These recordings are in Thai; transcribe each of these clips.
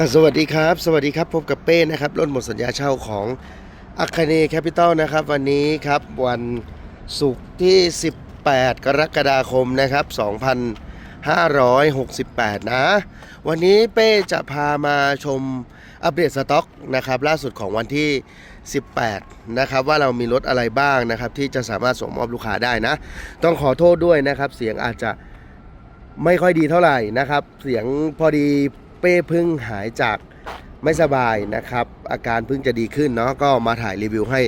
สวัสดีครับ สวัสดีครับ พบกับเป้นะครับรถหมดสัญญาเช่าของอัคเนแคปิตอลนะครับ วันนี้ครับวันศุกร์ที่ 18 กรกฎาคมนะครับ 2568 นะ วันนี้เป้จะพามาชมอัปเดตสต็อกนะครับ ล่าสุดของวันที่ 18 นะครับ ว่าเรามีรถอะไรบ้างนะครับ ที่จะสามารถส่งมอบลูกค้าได้นะ ต้องขอโทษด้วยนะครับ เสียงอาจจะไม่ค่อยดีเท่าไหร่นะครับ เสียงพอดี เป้เพึ่งหายจากไม่สบายนะครับ อาการเพิ่งจะดีขึ้นเนาะก็มาถ่ายรีวิวให้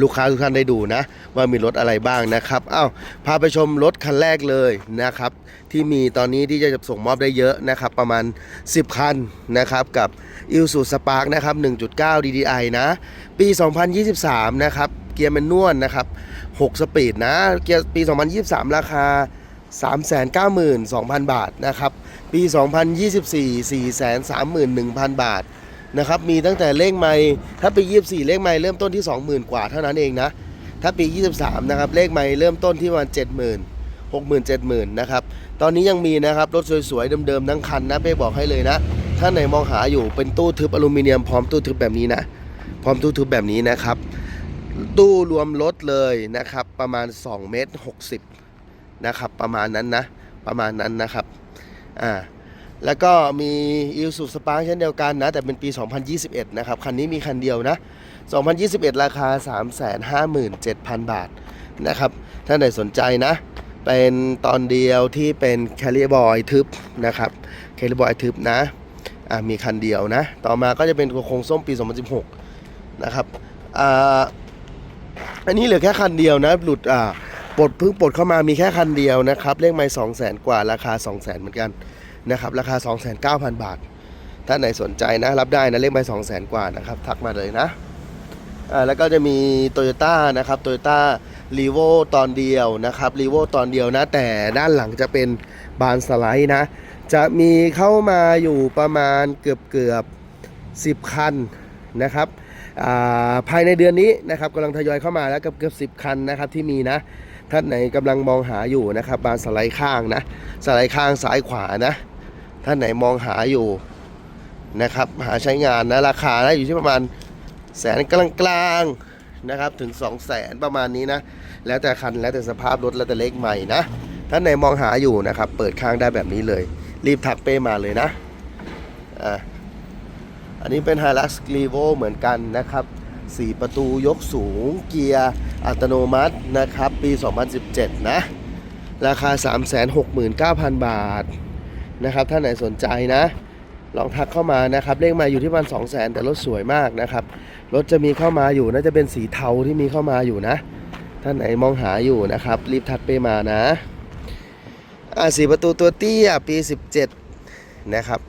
ลูกค้าทุกท่านได้ดูนะ ว่ามีรถอะไรบ้างนะครับอ้าวพาไปชมรถคันแรกเลยนะครับ ที่มีตอนนี้ที่จะส่งมอบได้เยอะนะครับ ประมาณ 10 คันนะครับ กับ i l s u Spark นะครับ 1.9 DDI นะ ปี 2023 นะครับ เกียร์แมนนวลนะครับ 6 สปีดนะ เกียร์ปี 2023 ราคา 392,000 บาทนะครับ ปี 2024 431,000 บาทนะครับมีตั้งแต่เลขไม่ถ้าปี 24 เลขไม่เริ่มต้นที่ 20,000 กว่าเท่านั้นเองนะ ถ้าปี 23 นะครับเลขไม่เริ่มต้นที่ประมาณ 70,000 60,000 70,000นะครับตอนนี้ยังมีนะครับรถสวยๆเดิมๆทั้งคันนะเป้บอกให้เลยนะ ถ้าไหนมองหาอยู่เป็นตู้ทึบอลูมิเนียมพร้อมตู้ทึบแบบนี้นะพร้อมตู้ทึบแบบนี้นะครับตู้รวมรถเลยนะครับประมาณ2เมตร60นะครับประมาณนั้นนะประมาณนั้นนะครับ อ่าแล้วก็มีอิลสุสปาร์เช่นเดียวกันนะ แต่เป็นปี 2021 นะครับ คันนี้มีคันเดียวนะ 2021 ราคา 357,000 บาทนะครับ ถ้าไหนสนใจนะ เป็นตอนเดียวที่เป็นแคลิบอยทึบนะครับแคลิบอยทึบนะอ่ามีคันเดียวนะ ต่อมาก็จะเป็นโครงส้มปี 2016 นะครับอ่าอันนี้เหลือแค่คันเดียวนะ หลุดอ่า ปลดเพิ่งปลดเข้ามามีแค่คันเดียวนะครับ เลขไม่สองแสนกว่าราคา2 0 0แสนเหมือนกันนะครับราคา 2 9 0 0 0 บาท ถ้าไหนสนใจนะรับได้นะเลขไม่สองแสนกว่านะครับ ทักมาเลยนะอ่าแล้วก็จะมี t o y ยต้นะครับ t o y ยต้ารีโวตอนเดียวนะครับรีโวตอนเดียวนะ แต่ด้านหลังจะเป็นบานสไลด์นะ จะมีเข้ามาอยู่ประมาณเกือบเกือบ10คันนะครับาภายในเดือนนี้นะครับกำลังทยอยเข้ามาแล้วเกือบเกือบสิคันนะครับที่มีนะ ท่านไหนกำลังมองหาอยู่นะครับ บานสไลด์ข้างนะสไลด์ข้างซ้ายขวานะ ท่านไหนมองหาอยู่นะครับ หาใช้งานนะราคานะอยู่ที่ประมาณแสนกลางกลางๆนะครับถึง 2 0 0แสนประมาณนี้นะ แล้วแต่คันแล้วแต่สภาพรถแล้วแต่เลขใหม่นะท่านไหนมองหาอยู่นะครับ เปิดข้างได้แบบนี้เลย รีบทักเป้มาเลยนะอ่าอันนี้เป็น h i l u x r e v o เหมือนกันนะครับ 4 ประตูยกสูง เกียร์อัตโนมัตินะครับ ปี 2017 นะ ราคา 369,000 บาทนะครับ ถ้าไหนสนใจนะ ลองทักเข้ามานะครับ เลขมาอยู่ที่ประมาณ200,000 แต่รถสวยมากนะครับ รถจะมีเข้ามาอยู่น่าจะเป็นสีเทาที่มีเข้ามาอยู่นะ ท่านไหนมองหาอยู่นะครับ รีบทักไปมานะอ่าสีประตูตัวเตี้ยปี 17 นะครับ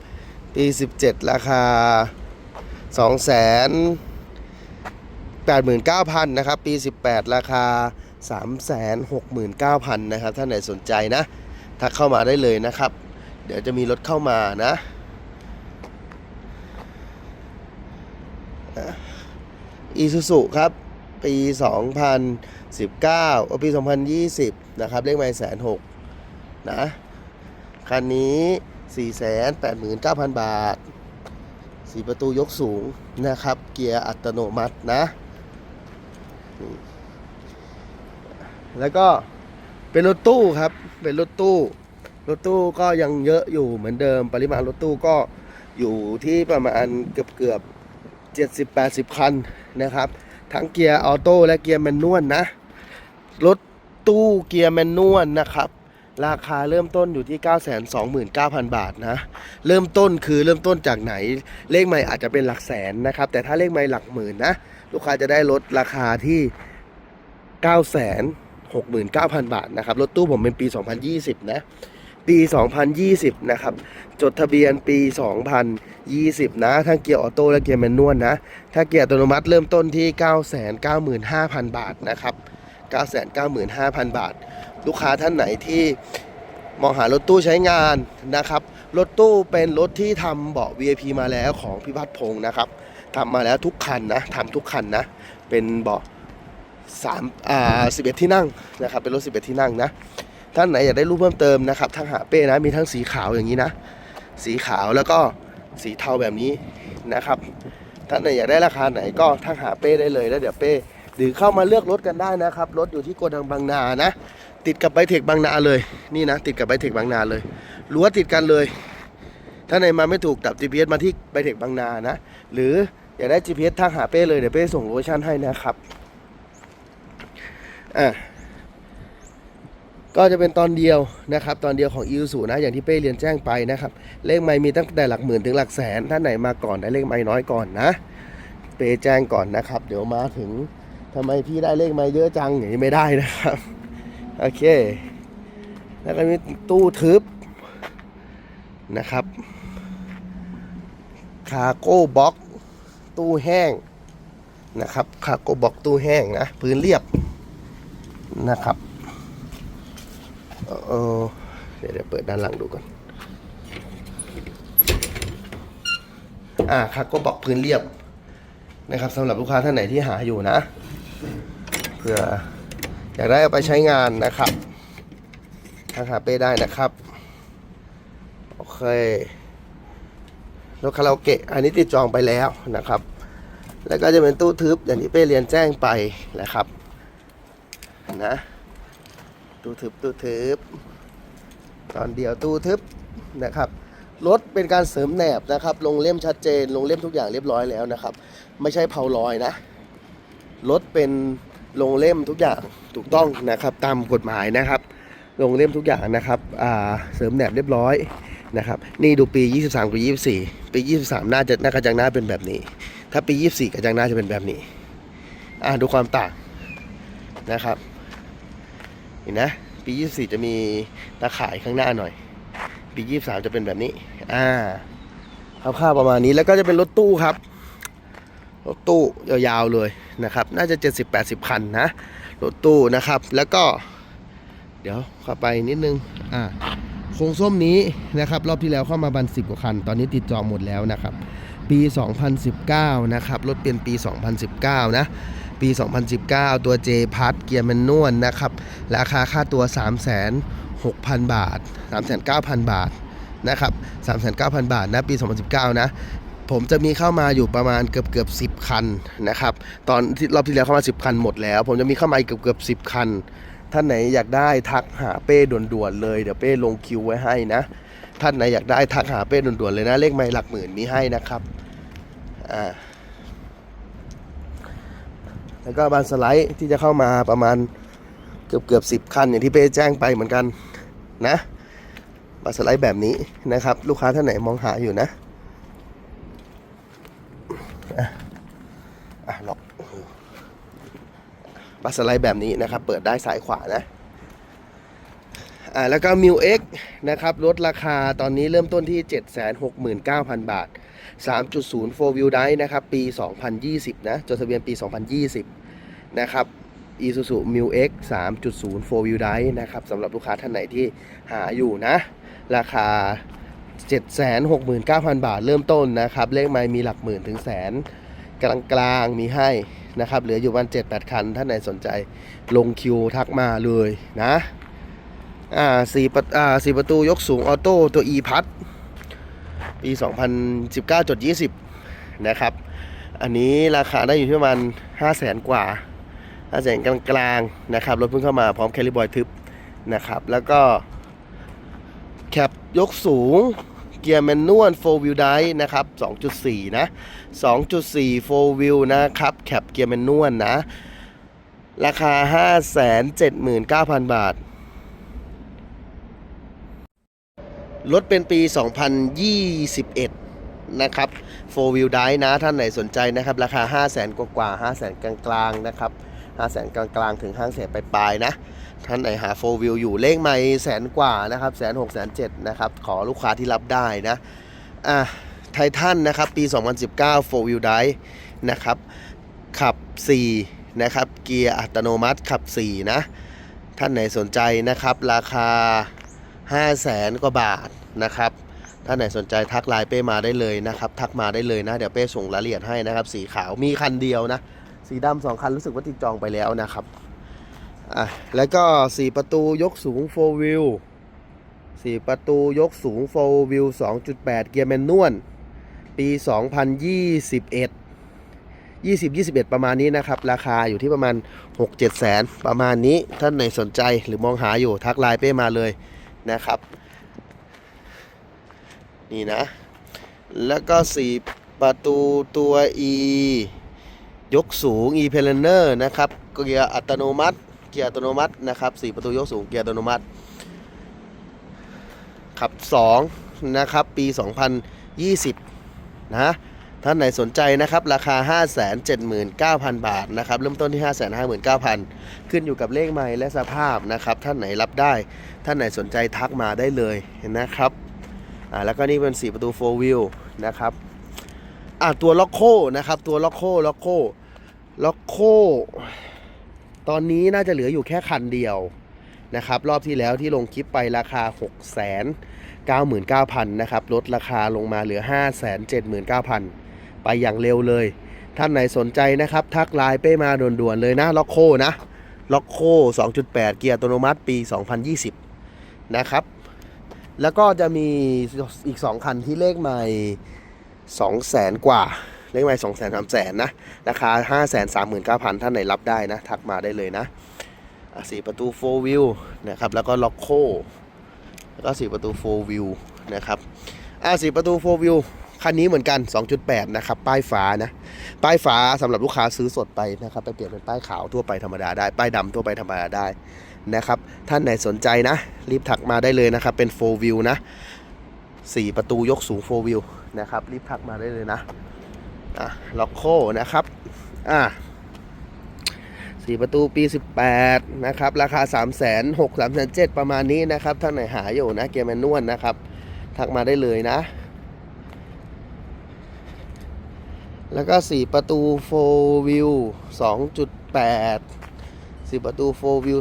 ปี 17 ราคา 2 0 0 0 0 89,000นะครับปี 18 ราคา 369,000นะครับถ้าไหนสนใจนะทักเข้ามาได้เลยนะครับ เดี๋ยวจะมีรถเข้ามานะอีซูซุครับ ปี 2019เอปี 2020 นะครับ เลขไม่แสนหกนะ คันนี้ 489,000 บาท สีประตูยกสูงนะครับ เกียร์อัตโนมัตินะ แล้วก็เป็นรถตู้ครับ เป็นรถตู้ รถตู้ก็ยังเยอะอยู่เหมือนเดิม ปริมาณรถตู้ก็อยู่ที่ประมาณเกือบเกือบเจ็ดสิบแปดสิบคันนะครับ ทั้งเกียร์ออโต้และเกียร์แมนนวลนะ รถตู้เกียร์แมนนวลนะครับ ราคาเริ่มต้นอยู่ที่ 929,000 บาทนะ เริ่มต้นคือเริ่มต้นจากไหน เลขใหม่อาจจะเป็นหลักแสนนะครับ แต่ถ้าเลขใหม่หลักหมื่นนะ ลูกค้าจะได้ลดราคาที่ 969,000 บาทนะครับ รถตู้ผมเป็นปี 2020 นะ ปี 2020 นะครับ จดทะเบียนปี 2020 นะ ทั้งเกียร์ออโต้และเกียร์แมนนวลนะ ถ้าเกียร์อัตโนมัติเริ่มต้นที่ 995,000 บาทนะครับ 995,000 บาท ลูกค้าท่านไหนที่มองหารถตู้ใช้งานนะครับ รถตู้เป็นรถที่ทำเบาะ VIP มาแล้วของพิพัฒน์พงศ์นะครับทำมาแล้วทุกคันนะทำทุกคันนะ เป็นเบาะสามอ่าสิบเอ็ดที่นั่งนะครับ เป็นรถสิบเอ็ดที่นั่งนะ ท่านไหนอยากได้รูปเพิ่มเติมนะครับทางหาเป้นะ มีทั้งสีขาวอย่างนี้นะ สีขาวแล้วก็สีเทาแบบนี้นะครับ ท่านไหนอยากได้ราคาไหนก็ทักหาเป้ได้เลยแล้วเดี๋ยวเป้หรือเข้ามาเลือกรถกันได้นะครับ รถอยู่ที่โกดังบางนานะ ติดกับไบเทคบางนาเลย นี่นะ ติดกับไบเทคบางนาเลยรั้วติดกันเลย ถ้าไหนมาไม่ถูกตับ GPS มาที่ไบเทคบางนานะ หรืออยากได้ GPS ทักหาเป้เลย เดี๋ยวเป้ส่งโลเคชั่นให้นะครับอะก็จะเป็นตอนเดียวนะครับ ตอนเดียวของ e ูนะ อย่างที่เป้เรียนแจ้งไปนะครับ เลขไม่มีตั้งแต่หลักหมื่นถึงหลักแสนท่านไหนมาก่อนได้เลขไม่น้อยก่อนนะ เป้แจ้งก่อนนะครับ เดี๋ยวมาถึงทำไมพี่ได้เลขไม่เยอะจังอย่างนี้ไม่ได้นะครับ โอเค แล้วก็มีตู้ทึบนะครับคาโก้บ็อกตู้แห้งนะครับคาโก้บ็อกตู้แห้งนะพื้นเรียบนะครับเออเดี๋ยวเปิดด้านหลังดูก่อนอ่าคาโก้บ็อกพื้นเรียบนะครับสำหรับลูกค้าท่านไหนที่หาอยู่นะเพื่อ อยากได้เอาไปใช้งานนะครับทางหาเป้ได้นะครับ โอเครถคาราโอเกะอันนี้ติดจองไปแล้วนะครับ แล้วก็จะเป็นตู้ทึบอย่างที่เป้เรียนแจ้งไปนะครับนะตู้ทึบตู้ทึบตอนเดียวตู้ทึบนะครับรถเป็นการเสริมแหนบนะครับ ลงเล่มชัดเจน ลงเล่มทุกอย่างเรียบร้อยแล้วนะครับ ไม่ใช่เผาลอยนะรถเป็น ลงเล่มทุกอย่างถูกต้องนะครับตามกฎหมายนะครับ ลงเล่มทุกอย่างนะครับอ่าเสริมแหนบเรียบร้อยนะครับนี่ดูปี 23กับ24 ปี 23 น่าจะน่ากระจังหน้าเป็นแบบนี้ ถ้าปี 24 กระจังหน้าจะเป็นแบบนี้อ่าดูความต่างนะครับเห็นนะปี 24 จะมีตาข่ายข้างหน้าหน่อย ปี 23 จะเป็นแบบนี้อ่าคร่าวๆประมาณนี้แล้วก็จะเป็นรถตู้ครับ รถตู้ยาวๆเลยนะครับ น่าจะ 70-80 คันนะ รถตู้นะครับ แล้วก็ เดี๋ยวเข้าไปนิดนึง อ่าโครงส้มนี้นะครับ รอบที่แล้วเข้ามาบันสิบกว่าคัน ตอนนี้ติดจองหมดแล้วนะครับ ปี 2019 นะครับ รถเปลี่ยนปี 2019 นะ ปี 2019 ตัว J พัทเกียร์แมนนวลนะครับ ราคาค่าตัว 36,000บาท 39,000 บาทนะครับ 39,000บาทนะ ปี 2019 นะ ผมจะมีเข้ามาอยู่ประมาณเกือบเกือบสิบคันนะครับ ตอนที่รอบที่แล้วเข้ามา 10 คันหมดแล้ว ผมจะมีเข้ามาอีกเกือบเกือบสิบคัน ท่านไหนอยากได้ทักหาเป้ด่วนๆเลยเดี๋ยวเป้ลงคิวไว้ให้นะ ท่านไหนอยากได้ทักหาเป้ด่วนๆเลยนะเลขไม่หลักหมื่นมีให้นะครับอ่าแล้วก็บานสไลด์ที่จะเข้ามาประมาณเกือบเกือบสิบคันอย่างที่เป้แจ้งไปเหมือนกันนะบานสไลด์แบบนี้นะครับ ลูกค้าท่านไหนมองหาอยู่นะ อะอะล็อกบัสไลด์แบบนี้นะครับ เปิดได้สายขวานะอ่าแล้วก็มิวเอ็กนะครับลดราคาตอนนี้เริ่มต้นที่ 769,000 บาท 3.0 4 Wheel Drive นะครับ ปี 2020 นะจดทะเบียนปี 2020 นะครับ Isuzu Mu X 3.0 4 Wheel Drive นะครับสำหรับลูกค้าท่านไหนที่หาอยู่นะ ราคา 769,000 บาทเริ่มต้นนะครับ เลขไม้มีหลักหมื่นถึงแสนกลางกลางๆมีให้นะครับ เหลืออยู่วันเจ็ดแปดคัน ท่านไหนสนใจลงคิวทักมาเลยนะ อ่าสี่ประอ่าสี่ประตูยกสูงออโต้ตัว e พัดปี 2019.20 นะครับ อันนี้ราคาได้อยู่ที่ประมาณ5 0 0แสนกว่า5 0 0แสนกลางกลางๆนะครับ รถเพิ่งเข้ามาพร้อมแคลิบอยทึบนะครับ แล้วก็แคปยกสูง เกียร์แมนนวล4 wheel drive นะครับ 2.4 นะ 2.4 4 wheel นะครับแคปเกียร์แมนนวลนะ ราคา 579,000 บาท รถเป็นปี 2021นะครับ4 wheel drive นะ ท่านไหนสนใจนะครับ ราคา 500,000กว่า 500,000 กลางๆนะครับ 500,000 กลางกลางๆถึง500,000ปลายๆนะ ท่านไหนหา4 wheel อยู่เลขไม่แสนกว่านะครับแสนหกแสนเจ็ดนะครับ ขอลูกค้าที่รับได้นะอะไททันนะครับ ปี 2019 4 wheel drive นะครับ ขับ 4 นะครับ เกียร์อัตโนมัติขับ 4 นะ ท่านไหนสนใจนะครับ ราคา 5 0 0แสนกว่าบาทนะครับ ท่านไหนสนใจทักไลน์เป้มาได้เลยนะครับ ทักมาได้เลยนะ เดี๋ยวเป้ส่งรายละเอียดให้นะครับ สีขาวมีคันเดียวนะ สีดำสองคันรู้สึกว่าติดจองไปแล้วนะครับ อะแล้วก็ 4 ประตูยกสูง 4 wheel 4 ประตูยกสูง 4 wheel 2.8 เกียร์แมนนวลปี 2021 20 21 ประมาณนี้นะครับ ราคาอยู่ที่ประมาณ 6 7 แสน ประมาณนี้ท่านไหนสนใจหรือมองหาอยู่ทักไลน์เป้มาเลยนะครับ นี่นะ แล้วก็ 4 ประตูตัว E ยกสูง e p e l n e r นะครับ เกียร์อัตโนมัติ เกียร์อัตโนมัตินะครับ4ประตูยกสูงเกียร์อัตโนมัติ ขับ 2 นะครับ ปี 2020 นะ ท่านไหนสนใจนะครับ ราคา 579,000 บาทนะครับ เริ่มต้นที่ 559,000 ขึ้นอยู่กับเลขไมล์และสภาพนะครับ ท่านไหนรับได้ ท่านไหนสนใจทักมาได้เลยนะครับอ่าแล้วก็นี่เป็น 4 ประตู 4 wheel นะครับอ่าตัวล็อกโคนะครับ ตัวล็อกโคล็อกโคล็อกโค ตอนนี้น่าจะเหลืออยู่แค่คันเดียวนะครับ รอบที่แล้วที่ลงคลิปไปราคา 6 9 9 0 0 0นะครับ ลดราคาลงมาเหลือ 5 7 9 0 0 0 ไปอย่างเร็วเลย ท่านไหนสนใจนะครับ ทักไลน์เป้มาด่วนๆเลยนะ ล็อกโคนะล็อกโค 2.8 เกียร์อัตโนมัติปี 2020 นะครับ แล้วก็จะมีอีก 2 คันที่เลขใหม่2แสนกว่า เลขใหม่2แสน3แสนนะ ราคา5 3 9 0 0 0ท่านไหนรับได้นะ ทักมาได้เลยนะสี่ประตู4 wheel นะครับ แล้วก็ล็อกโคแล้วก็สี่ประตู4 wheel นะครับอ่าสี่ประตู4 wheel คันนี้เหมือนกัน 2.8 นะครับ ป้ายฟ้านะ ป้ายฟ้าสำหรับลูกค้าซื้อสดไปนะครับ ไปเปลี่ยนเป็นป้ายขาวทั่วไปธรรมดาได้ ป้ายดำทั่วไปธรรมดาได้นะครับ ท่านไหนสนใจนะ รีบทักมาได้เลยนะครับ เป็น4 wheel นะ 4 ประตูยกสูง4 wheel นะครับ รีบทักมาได้เลยนะ อะล็อกโคนะครับอะสี่ประตูปี 18 นะครับ ราคา 3 6 0 0 0 3 7 0ประมาณนี้นะครับ ท่านไหนหาอยู่นะเกียร์แมนนวลนะครับ ทักมาได้เลยนะ แล้วก็ 4 ประตู4 view 2.8 4 ประตู4 view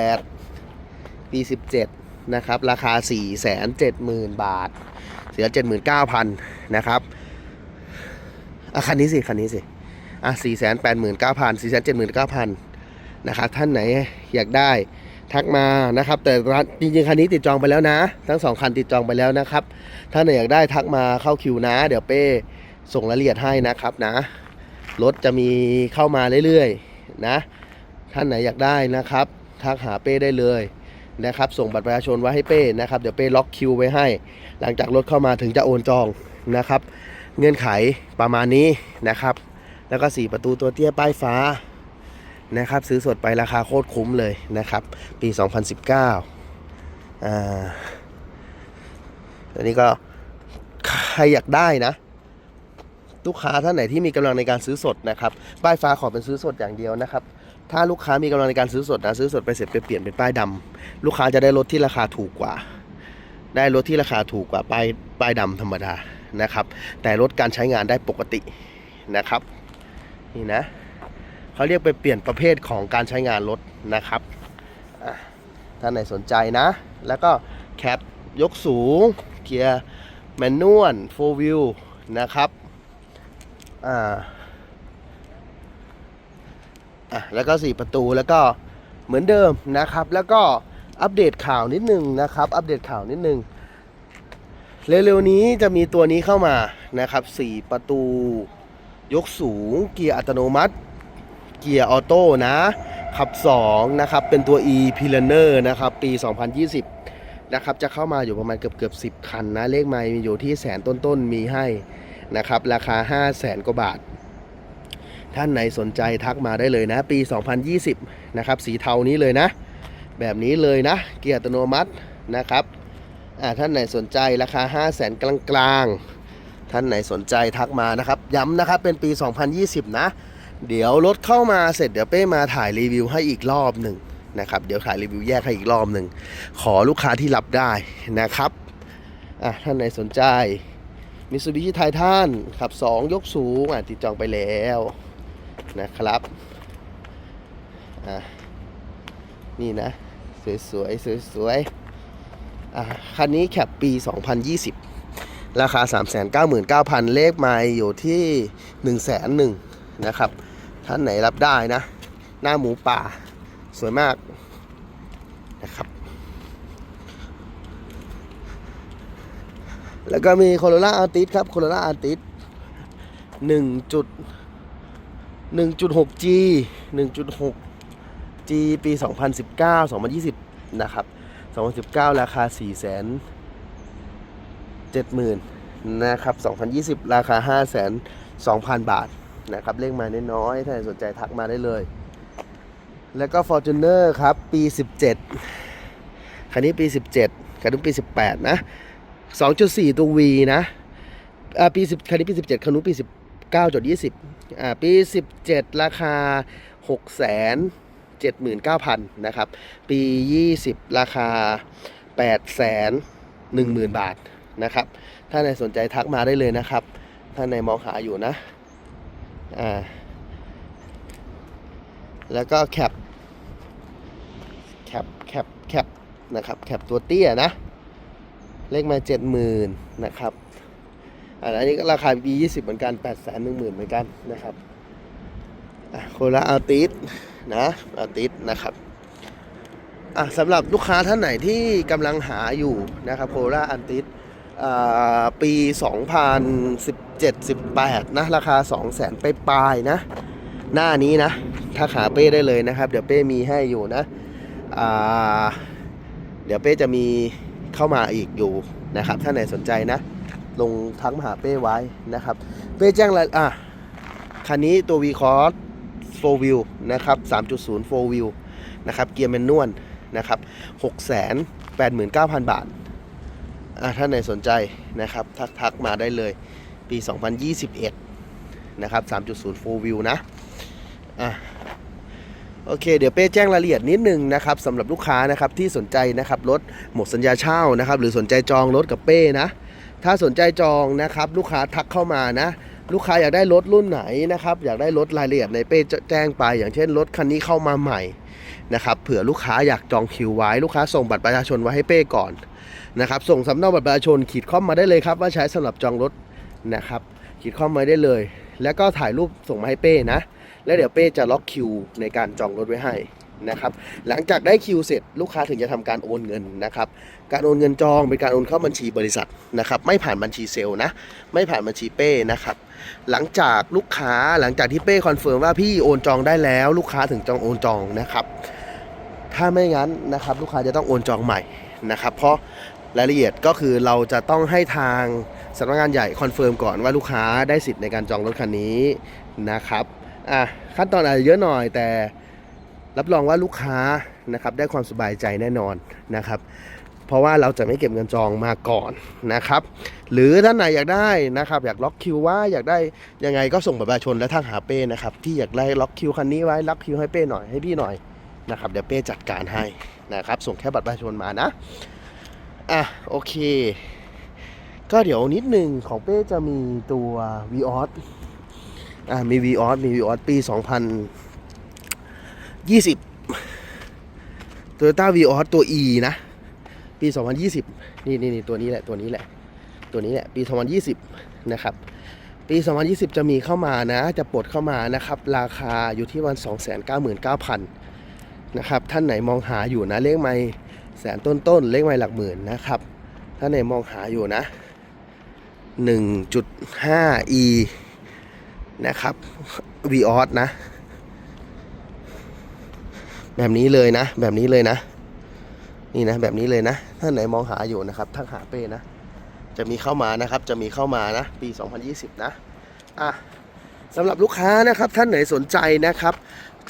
2.8 ปี 17 นะครับ ราคา 470,000 บาท เสีย 79,000 นะครับ อะคันนี้สิคันนี้สิอะ489,000 479,000นะครับท่านไหนอยากได้ทักมานะครับ แต่ร้านจริงๆคันนี้ติดจองไปแล้วนะ ทั้งสองคันติดจองไปแล้วนะครับท่านไหนอยากได้ทักมาเข้าคิวนะ เดี๋ยวเป้ส่งรายละเอียดให้นะครับนะรถจะมีเข้ามาเรื่อยๆนะ ท่านไหนอยากได้นะครับ ทักหาเป้ได้เลยนะครับ ส่งบัตรประชาชนไว้ให้เป้นะครับ เดี๋ยวเป้ล็อกคิวไว้ให้ หลังจากรถเข้ามาถึงจะโอนจองนะครับ เงื่อนไขประมาณนี้นะครับ แล้วก็ 4 ประตูตัวเตี้ยป้ายฟ้านะครับ ซื้อสดไปราคาโคตรคุ้มเลยนะครับ ปี 2019อ่าอันนี้ก็ใครอยากได้นะลูกค้าท่านไหนที่มีกำลังในการซื้อสดนะครับ ป้ายฟ้าขอเป็นซื้อสดอย่างเดียวนะครับ ถ้าลูกค้ามีกำลังในการซื้อสดนะซื้อสดไปเสร็จไปเปลี่ยนเป็นป้ายดำลูกค้าจะได้รถที่ราคาถูกกว่า ได้รถที่ราคาถูกกว่าป้ายป้ายดำธรรมดา นะครับ แต่ลดการใช้งานได้ปกตินะครับนี่นะเขาเรียกไปเปลี่ยนประเภทของการใช้งานรถนะครับอะท่านไหนสนใจนะ แล้วก็แคปยกสูง เกียร์แมนนวลโฟวิวนะครับอ่าอะแล้วก็ 4 ประตูแล้วก็เหมือนเดิมนะครับ แล้วก็อัปเดตข่าวนิดนึงนะครับ อัปเดตข่าวนิดนึง เร็วๆนี้จะมีตัวนี้เข้ามานะครับ 4 ประตู ยกสูง เกียร์อัตโนมัติ เกียร์ออโต้นะขับ 2 นะครับ เป็นตัว e p i l a n e r นะครับ ปี 2020 นะครับ จะเข้ามาอยู่ประมาณเกือบเกือบ10 คันนะ เลขไมล์มีอยู่ที่แสนต้นๆ มีให้นะครับ ราคา 5 0 0แสนกว่าบาท ท่านไหนสนใจทักมาได้เลยนะ ปี 2020 นะครับ สีเทานี้เลยนะ แบบนี้เลยนะ เกียร์อัตโนมัตินะครับ อ่าท่านไหนสนใจราคา 5 0 0แสนกลางๆ ท่านไหนสนใจทักมานะครับ ย้ำนะครับเป็นปี 2020 นะ เดี๋ยวรถเข้ามาเสร็จเดี๋ยวเป้มาถ่ายรีวิวให้อีกรอบหนึ่งนะครับ เดี๋ยวถ่ายรีวิวแยกให้อีกรอบหนึ่ง ขอลูกค้าที่รับได้นะครับอะท่านไหนสนใจมิ t ซูบิชิไททันขับ 2 ยกสูงอะติดจองไปแล้วนะครับอะนี่นะ สวยๆสวยๆ คันนี้แคปปี 2020 ราคา 399,000 เลขไมล์อยู่ที่1 1 0 0 0 0นะครับ ท่านไหนรับได้นะ หน้าหมูป่า สวยมากนะครับ แล้วก็มีโคโรล่าอาร์ติสครับโคโรล่าอาร์ติสหนึ่งจุดหนึ่งจุดหก G หนึ่งจุดหก G ปี 2019 2020 นะครับ 2019 ราคา 4 70,000นะครับ 2020 ราคา 5 2 0 0 0 บาทนะครับเลขมาน้อยๆถ้าสนใจทักมาได้เลย แล้วก็ Fortuner ครับ ปี 17 คันนี้ปี 17 คันนี้นปี 18 นะ 2.4 ตัว V นะอ่าปี 10 คันนี้ปี 17 คันนู้นปี 19.20อ่าปี 17 ราคา6 7 9 0 0 0นะครับ ปี 20 ราคา 8 1 0 0 0 0 บาทนะครับ ถ้าในสนใจทักมาได้เลยนะครับ ถ้าในมองหาอยู่นะ อ่า แล้วก็แคป แคป แคป แคปนะครับ แคปตัวเตี้ยนะ เลขมา 70,000นะครับอันนี้ก็ราคา B 20 เหมือนกัน8 1 0 0 0 0เหมือนกันนะครับโคลาอาติส นะอาร์ติสนะครับอะสำหรับลูกค้าท่านไหนที่กำลังหาอยู่นะครับโคลาอาร์ติสปี 2017-18 นะ ราคา 200,000ไปปลายๆนะ หน้านี้นะ ถ้าขาเป้ได้เลยนะครับ เดี๋ยวเป้มีให้อยู่นะอ่าเดี๋ยวเป้จะมีเข้ามาอีกอยู่นะครับถ้านไหนสนใจนะ ลงทักมหาเป้ไว้นะครับ เป้แจ้งรายอะคันนี้ตัว v c o s 4 wheel นะครับ 3.0 4 wheel นะครับ เกียร์แมนนวลนะครับ 689,000 บาทถ้าไหนสนใจนะครับ ทักทักมาได้เลย ปี 2021 นะครับ 3.0 4 wheel นะอะโอเค เดี๋ยวเป้แจ้งรายละเอียดนิดนึงนะครับสำหรับลูกค้านะครับที่สนใจนะครับรถหมดสัญญาเช่านะครับ หรือสนใจจองรถกับเป้นะ ถ้าสนใจจองนะครับ ลูกค้าทักเข้ามานะ ลูกค้าอยากได้รถรุ่นไหนนะครับอยากได้รถรายละเอียดในเป้จะแจ้งไป อย่างเช่นรถคันนี้เข้ามาใหม่นะครับเผื่อลูกค้าอยากจองคิวไว้ลูกค้าส่งบัตรประชาชนไว้ให้เป้ก่อนนะครับส่งสำเนาบัตรประชาชนขีดข้อมมาได้เลยครับว่าใช้สำหรับจองรถนะครับขีดข้อมมาได้เลย แล้วก็ถ่ายรูปส่งมาให้เป้นะ แล้วเดี๋ยวเป้จะล็อกคิวในการจองรถไว้ให้นะครับหลังจากได้คิวเสร็จลูกค้าถึงจะทำการโอนเงินนะครับการโอนเงินจองเป็นการโอนเข้าบัญชีบริษัทนะครับไม่ผ่านบัญชีเซลล์นะไม่ผ่านบัญชีเป้นะครับ หลังจากลูกค้าหลังจากที่เป้คอนเฟิร์มว่าพี่โอนจองได้แล้ว ลูกค้าถึงจองโอนจองนะครับ ถ้าไม่งั้นนะครับลูกค้าจะต้องโอนจองใหม่นะครับ เพราะรายละเอียดก็คือเราจะต้องให้ทางสำนักงานใหญ่คอนเฟิร์มก่อนว่าลูกค้าได้สิทธิ์ในการจองรถคันนี้นะครับอะขั้นตอนอาจจะเยอะหน่อยแต่รับรองว่าลูกค้านะครับได้ความสบายใจแน่นอนนะครับ เพราะว่าเราจะไม่เก็บเงินจองมาก่อนนะครับ หรือท่านไหนอยากได้นะครับ อยากล็อกคิวว่าอยากได้ยังไงก็ส่งบัตรประชาชนและทางหาเป้นะครับ ที่อยากได้ล็อกคิวคันนี้ไว้ล็อกคิวให้เป้หน่อยให้พี่หน่อยนะครับเดี๋ยวเป้จัดการให้นะครับ ส่งแค่บัตรประชาชนมานะอะโอเค ก็เดี๋ยวนิดหนึ่งของเป้จะมีตัว v ีออสอะมี v ีออสมี v ีออสปี 2020 Toyota v ีออสตัว E นะ 2020 นี่นี่นี่ตัวนี้แหละตัวนี้แหละ ตัวนี้แหละปี 2020 นะครับ ปี 2020 จะมีเข้ามานะ จะปลดเข้ามานะครับ ราคาอยู่ที่วัน299,000นะครับ ท่านไหนมองหาอยู่นะ เลขไม่แสนต้นๆ เลขไม่หลักหมื่นนะครับ ท่านไหนมองหาอยู่นะ 1.5e นะครับ v ีออสนะ แบบนี้เลยนะ แบบนี้เลยนะ นี่นะ แบบนี้เลยนะ ท่านไหนมองหาอยู่นะครับทักหาเป้นะ จะมีเข้ามานะครับ จะมีเข้ามานะ ปี 2020 นะ อะสำหรับลูกค้านะครับท่านไหนสนใจนะครับ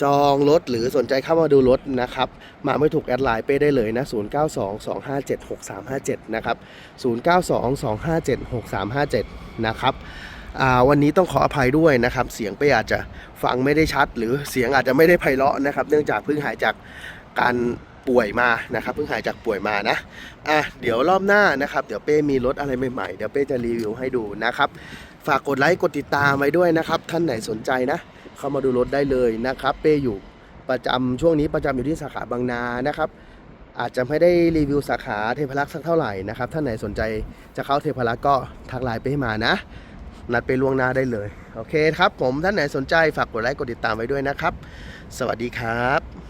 จองรถหรือสนใจเข้ามาดูรถนะครับ มาไม่ถูกแอดไลน์เป้ได้เลยนะ 0922576357 นะครับ 0922576357 นะครับวันนี้ต้องขออภัยด้วยนะครับ เสียงเป้อาจจะฟังไม่ได้ชัด หรือเสียงอาจจะไม่ได้ไพเราะนะครับ เนื่องจากเพิ่งหายจากการ ป่วยมานะครับเพิ่งหายจากป่วยมานะอะเดี๋ยวรอบหน้านะครับ เดี๋ยวเป้มีรถอะไรใหม่ๆเดี๋ยวเป้จะรีวิวให้ดูนะครับ ฝากกดไลค์กดติดตามไว้ด้วยนะครับ ท่านไหนสนใจนะ เข้ามาดูรถได้เลยนะครับ เป้อยู่ประจำช่วงนี้ประจำอยู่ที่สาขาบางนานะครับ อาจจะไม่ได้รีวิวสาขาเทพรักษ์สักเท่าไหร่นะครับท่านไหนสนใจจะเข้าเทพรักษ์ก็ทักไลน์ไปให้มานะนัดไปล่วงหน้าได้เลย โอเคครับผมท่านไหนสนใจฝากกดไลค์กดติดตามไว้ด้วยนะครับ สวัสดีครับ